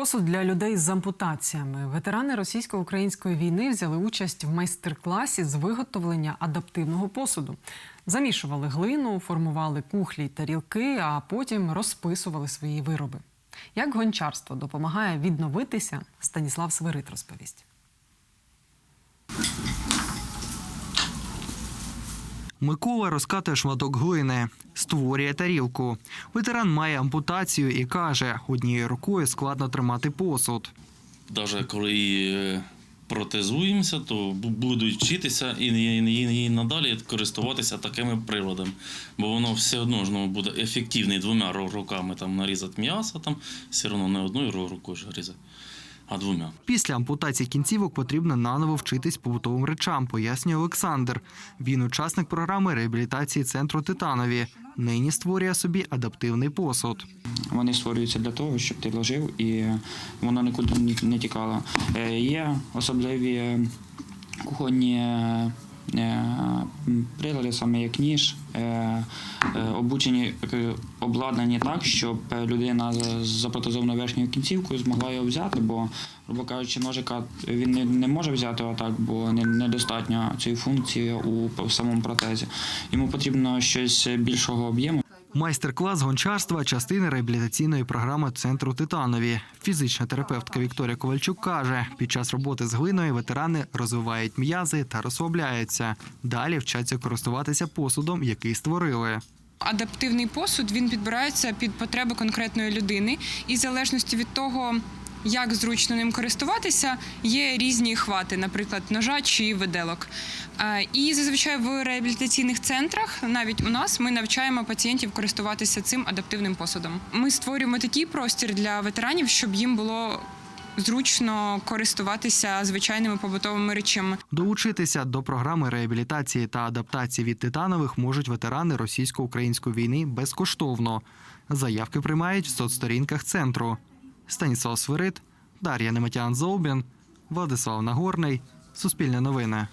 Посуд для людей з ампутаціями. Ветерани російсько-української війни взяли участь в майстер-класі з виготовлення адаптивного посуду. Замішували глину, формували кухлі й тарілки, а потім розписували свої вироби. Як гончарство допомагає відновитися, Станіслав Свирит розповість. Микола розкатує шматок глини, створює тарілку. Ветеран має ампутацію і каже, однією рукою складно тримати посуд. Навіть коли е, протезуємося, то будуть вчитися і, і, і, і надалі користуватися такими приладами. Бо воно все одно ж ну, буде ефективний двома руками там, нарізати м'ясо, там, все одно не одною рукою різати, а двома. Після ампутації кінцівок потрібно наново вчитись побутовим речам, пояснює Олександр. Він учасник програми реабілітації центру Титанові. Нині створює собі адаптивний посуд. Вони створюються для того, щоб ти ложив і воно нікуди не- не тікало. Е, Є особливі кухонні е, прилади, саме як ніж, е, е, обучені, е, обладнані так, щоб людина з запротезованою верхньою кінцівкою змогла його взяти, бо, грубо кажучи, ножика він не, не може взяти отак, бо не- недостатньо цієї функції у самому протезі. Йому потрібно щось більшого об'єму. Майстер-клас гончарства частина реабілітаційної програми центру Титанові. Фізична терапевтка Вікторія Ковальчук каже, під час роботи з глиною ветерани розвивають м'язи та розслабляються. Далі вчаться користуватися посудом, який створили. Адаптивний посуд він підбирається під потреби конкретної людини, і в залежності від того, як зручно ним користуватися, є різні хвати, наприклад, ножа чи виделок. Е, І зазвичай в реабілітаційних центрах, навіть у нас, ми навчаємо пацієнтів користуватися цим адаптивним посудом. Ми створюємо такий простір для ветеранів, щоб їм було зручно користуватися звичайними побутовими речами. Долучитися до програми реабілітації та адаптації від титанових можуть ветерани російсько-української війни безкоштовно. Заявки приймають в соцсторінках центру. Станіслав Свирид, Дар'я Неметян Золбін, Владислав Нагорний. Суспільне новини.